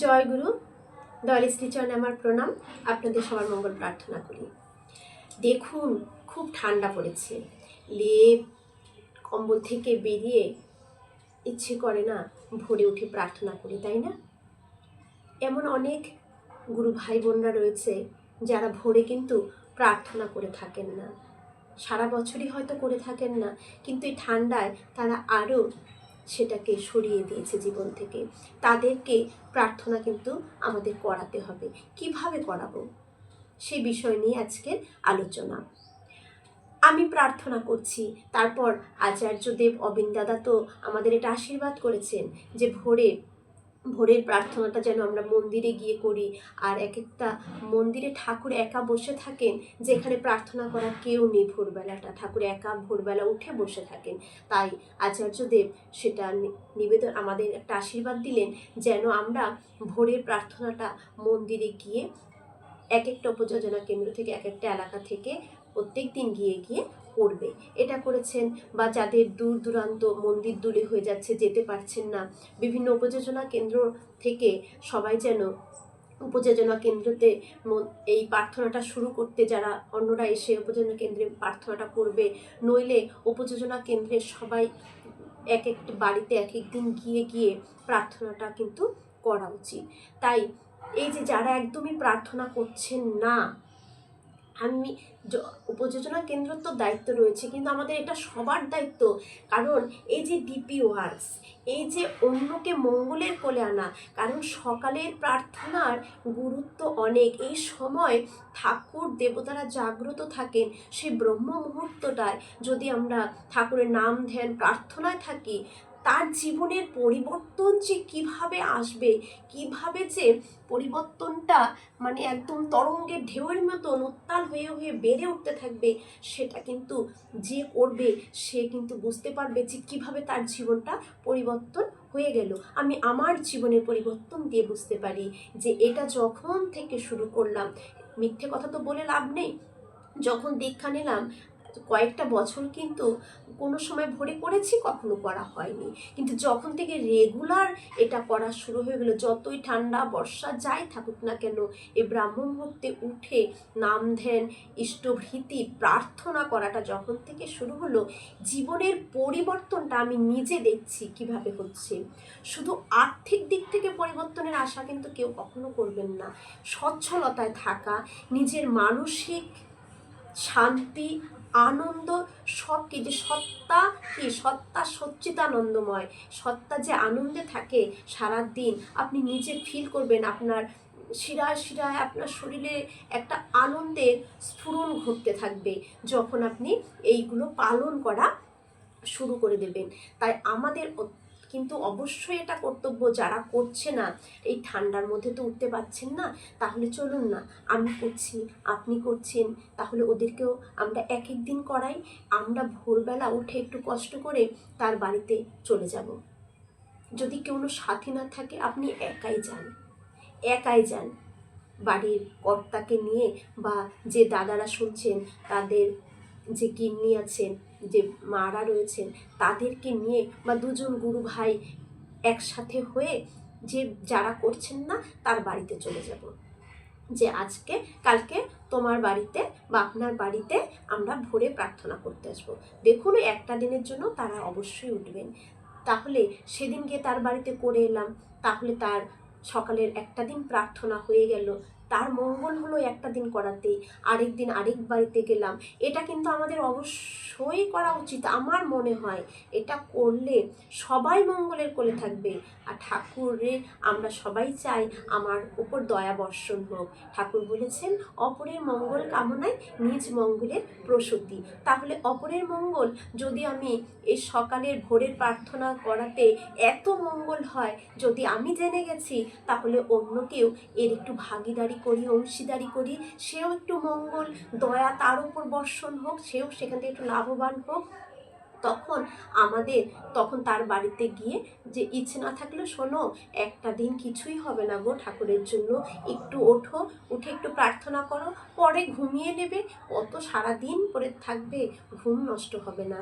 জয় গুরু দয়াল আমার প্রণাম। আপনাদের সবার মঙ্গল প্রার্থনা করি। দেখুন, খুব ঠান্ডা পড়েছে। লেপ, কম্বল থেকে বেরিয়ে ইচ্ছে করে না ভোরে উঠে প্রার্থনা করি, তাই না? এমন অনেক গুরু ভাই বোনরা রয়েছে যারা ভোরে কিন্তু প্রার্থনা করে থাকেন না। সারা বছরই হয়তো করে থাকেন না, কিন্তু এই ঠান্ডায় তারা আরও সেটাকে সরিয়ে দিয়েছে জীবন থেকে। তাদেরকে প্রার্থনা কিন্তু আমাদের করাতে হবে। কীভাবে করাবো? সেই বিষয় নিয়ে আজকের আলোচনা। আমি প্রার্থনা করছি, তারপর আচার্যদেব অবিন দাদা তো আমাদের এটা আশীর্বাদ করেছেন যে ভোরে ভোরের প্রার্থনাটা যেন আমরা মন্দিরে গিয়ে করি। আর এক একটা মন্দিরে ঠাকুর একা বসে থাকেন, যেখানে প্রার্থনা করা কেউ নেই ভোরবেলাটা। ঠাকুর একা ভোরবেলা উঠে বসে থাকেন। তাই আচার্যদেব সেটা নিবেদন, আমাদের একটা আশীর্বাদ দিলেন যেন আমরা ভোরের প্রার্থনাটা মন্দিরে গিয়ে এক একটা উপযোজনা কেন্দ্র থেকে এক একটা এলাকা থেকে প্রত্যেক দিন গিয়ে গিয়ে করবে। এটা করেছেন বা যাদের দূর দূরান্ত মন্দির দূরে হয়ে যাচ্ছে, যেতে পারছেন না। বিভিন্ন উপযোজনা কেন্দ্র থেকে সবাই যেন উপযোজনা কেন্দ্রতে এই প্রার্থনাটা শুরু করতে যারা, অন্যরা এসে উপযোজনা কেন্দ্রে প্রার্থনাটা করবে। নইলে উপযোজনা কেন্দ্রে সবাই এক একটি বাড়িতে এক এক দিন গিয়ে গিয়ে প্রার্থনাটা কিন্তু করা উচিত। তাই এই যে যারা একদমই প্রার্থনা করছেন না আমি উপযোজনা কেন্দ্রের তো দায়িত্ব রয়েছে, কিন্তু আমাদের এটা সবার দায়িত্ব। কারণ এই যে ডিপি ওয়ার্কস এই যে অন্যকে মঙ্গলের কোলে আনা, কারণ সকালের প্রার্থনার গুরুত্ব অনেক। এই সময় ঠাকুর দেবতারা জাগ্রত থাকেন সেই ব্রহ্ম মুহূর্তটায় যদি আমরা ঠাকুরের নাম ধ্যান, প্রার্থনায় থাকি তার জীবনের পরিবর্তন যে কীভাবে আসবে, কীভাবে যে পরিবর্তনটা মানে একদম তরঙ্গের ঢেউয়ের মতন উত্তাল হয়ে হয়ে বেড়ে উঠতে থাকবে, সেটা কিন্তু যে করবে, সে কিন্তু বুঝতে পারবে যে কীভাবে তার জীবনটা পরিবর্তন হয়ে গেল। আমি আমার জীবনের পরিবর্তন দিয়ে বুঝতে পারি যে এটা যখন থেকে শুরু করলাম, মিথ্যে কথা তো বলে লাভ নেই। যখন দীক্ষা নিলাম কয়েকটা বছর কিন্তু কোনো সময় ভরে করেছি কখনো করা হয়নি। কিন্তু যখন থেকে রেগুলার এটা করা শুরু হয়ে গেলো, যতই ঠান্ডা, বর্ষা যাই থাকুক না কেন এই ব্রাহ্ম মুহূর্তে উঠে নাম ধ্যান, ইষ্টভৃতি প্রার্থনা করাটা যখন থেকে শুরু হলো, জীবনের পরিবর্তনটা আমি নিজে দেখছি কীভাবে হচ্ছে। শুধু আর্থিক দিক থেকে পরিবর্তনের আশা কিন্তু কেউ কখনো করবেন না। সচ্ছলতায় থাকা, নিজের মানসিক শান্তি আনন্দ সব কি যে সত্তা কি? সত্তা সচ্চিতানন্দময় সত্তা যে আনন্দে থাকে সারা দিন আপনি নিজে ফিল করবেন আপনার শিরায় শিরায় আপনার শরীরে একটা আনন্দের স্ফুরণ ঘটতে থাকবে যখন আপনি এইগুলো পালন করা শুরু করে দেবেন। তাই আমাদের কিন্তু অবশ্যই এটা কর্তব্য যারা করছে না, এই ঠান্ডার মধ্যে তো উঠতে পারছেন না, তাহলে চলুন না। আমি করছি, আপনি করছেন, তাহলে ওদেরকেও আমরা এক এক দিন করাই। আমরা ভোরবেলা উঠে একটু কষ্ট করে তার বাড়িতে চলে যাব। যদি কোনো সাথী না থাকে, আপনি একাই যান। একাই যান। বাড়ির কর্তাকে নিয়ে বা যে দাদারা শুনছেন, তাদের যে গিন্নি আছেন, যে মারা রয়েছেন, তাদেরকে নিয়ে বা দুজন গুরু ভাই একসাথে হয়ে যে যারা করছেন না, তার বাড়িতে চলে যাব। যে আজকে, কালকে তোমার বাড়িতে বা আপনার বাড়িতে আমরা ভোরে প্রার্থনা করতে আসব। দেখুন একটা দিনের জন্য তারা অবশ্যই উঠবেন। তাহলে সেদিন গিয়ে তার বাড়িতে করে এলাম। তাহলে তার সকালের একটা দিন প্রার্থনা হয়ে গেল। তার মঙ্গল হলো একটা দিন করাতে, আরেক দিন আরেক বাড়িতে গেলাম। এটা কিন্তু আমাদের অবশ্যই করা উচিত। আমার মনে হয় এটা করলে সবাই মঙ্গলের কোলে থাকবে। আর ঠাকুরের আমরা সবাই চাই আমার উপর দয়া বর্ষণ হোক। ঠাকুর বলেছেন, অপরের মঙ্গল কামনায় নিজ মঙ্গলের প্রসূতি। তাহলে অপরের মঙ্গল যদি আমি এই সকালের ভোরের প্রার্থনা করাতে এত মঙ্গল হয়, যদি আমি জেনে গেছি, তাহলে অন্য কেউ এর একটু ভাগিদারি করি, অংশীদারি করি, সেও একটু মঙ্গল, দয়া তার উপর বর্ষণ হোক, সেও সেখান থেকে একটু লাভবান হোক। তখন আমাদের, তখন তার বাড়িতে গিয়ে যে ইচ্ছে না থাকলে শোনো, একটা দিন কিছুই হবে না গো ঠাকুরের জন্য। একটু ওঠো, উঠে একটু প্রার্থনা করো, পরে ঘুমিয়ে নেবে কত সারা দিন পরে থাকবে, ঘুম নষ্ট হবে না।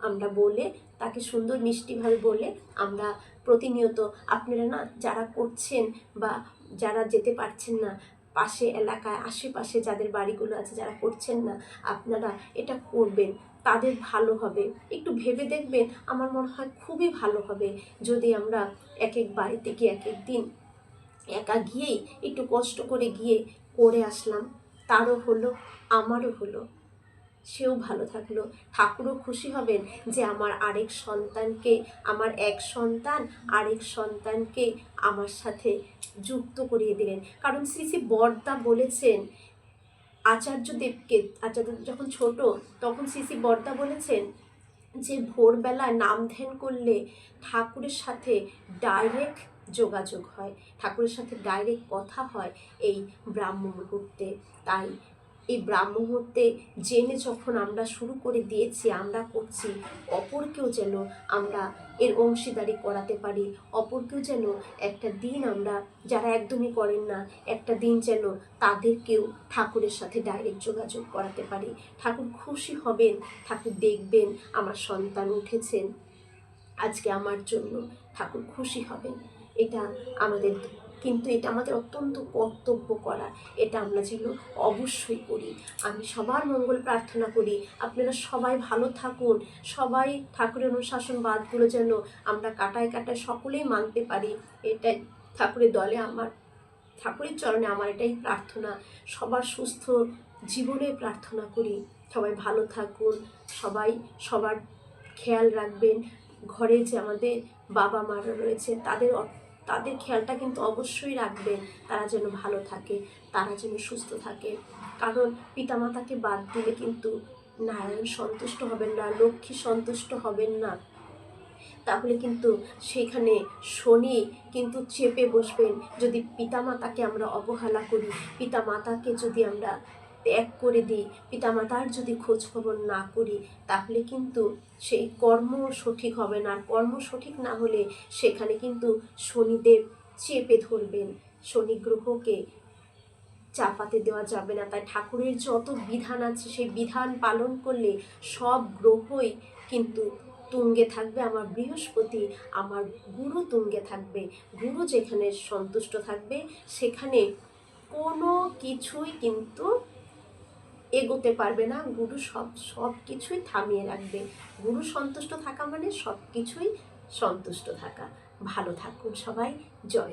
আমরা বলে, তাকে সুন্দর মিষ্টিভাবে বলে আমরা প্রতিনিয়ত, আপনারা না যারা করছেন বা যারা যেতে পারছেন না, পাশে এলাকায়, আশেপাশে যাদের বাড়িগুলো আছে, যারা করছেন না, আপনারা এটা করবেন। তাদের ভালো হবে। একটু ভেবে দেখবেন, আমার মনে হয় খুবই ভালো হবে। যদি আমরা এক এক বাড়িতে গিয়ে এক এক দিন একা গিয়েই একটু কষ্ট করে গিয়ে করে আসলাম, তারও হলো, আমারও হলো। সেও ভালো থাকল। ঠাকুরও খুশি হবেন যে আমার আরেক সন্তানকে, আমার এক সন্তান, আরেক সন্তানকে আমার সাথে যুক্ত করিয়ে দিলেন। কারণ শ্রী শ্রী বর্দা বলেছেন, আচার্যদেবকে, আচার্য যখন ছোট, তখন শ্রী শ্রী বর্দা বলেছেন যে ভোরবেলায় নাম ধ্যান করলে ঠাকুরের সাথে ডাইরেক্ট যোগাযোগ হয়, ঠাকুরের সাথে ডাইরেক্ট কথা হয় এই ব্রাহ্ম মুহূর্তে তাই এই মুহূর্তে জেনে যখন আমরা শুরু করে দিয়েছি, আমরা করছি, অপরকেও যেন আমরা এর অংশীদারি করাতে পারি, অপরকেও যেন একটা দিন আমরা, যারা একদমই করেন না, একটা দিন যেন তাদেরকেও ঠাকুরের সাথে ডাইরেক্ট যোগাযোগ করাতে পারি। ঠাকুর খুশি হবেন, ঠাকুর দেখবেন, আমার সন্তান উঠেছেন, আজকে আমার জন্য ঠাকুর খুশি হবেন। এটা আমাদের কিন্তু এটা আমাদের অত্যন্ত কর্তব্য করা। এটা আমরা যেন অবশ্যই করি। আমি সবার মঙ্গল প্রার্থনা করি। আপনারা সবাই ভালো থাকুন। সবাই ঠাকুরের অনুশাসনবাদগুলো যেন আমরা কাটায় কাটায় সকলেই মানতে পারি। এটাই ঠাকুরের দলে আমার, ঠাকুরের চরণে আমার এটাই প্রার্থনা। সবার সুস্থ জীবনে প্রার্থনা করি। সবাই ভালো থাকুন। সবাই সবার খেয়াল রাখবেন। ঘরে যে আমাদের বাবা মারা রয়েছে তাদের তাদের খেয়ালটা কিন্তু অবশ্যই রাখবেন তারা যেন ভালো থাকে, তারা যেন সুস্থ থাকে। কারণ পিতামাতাকে বাদ দিলে কিন্তু নারায়ণ সন্তুষ্ট হবেন না, লক্ষ্মী সন্তুষ্ট হবেন না। তাহলে কিন্তু সেখানে শনি কিন্তু চেপে বসবেন। যদি পিতামাতাকে আমরা অবহেলা করি, পিতামাতাকে যদি আমরা ত্যাগ করে দিই। পিতামাতার যদি খোঁজ খবর না করি, তাহলে কিন্তু সেই কর্ম সঠিক হবে না। আর কর্ম সঠিক না হলে সেখানে কিন্তু শনিদেব চেপে ধরবেন। শনি গ্রহকে চাপাতে দেওয়া যাবে না। তাই ঠাকুরের যত বিধান আছে, সেই বিধান পালন করলে সব গ্রহই কিন্তু তুঙ্গে থাকবে। আমার বৃহস্পতি আমার গুরু তুঙ্গে থাকবে। গুরু যেখানে সন্তুষ্ট থাকবে, সেখানে কোনো কিছুই কিন্তু এগোতে পারবে না। গুরু সব সব কিছুই থামিয়ে রাখবে। গুরু সন্তুষ্ট থাকা মানে সব কিছুই সন্তুষ্ট থাকা। ভালো থাকুন সবাই। জয়।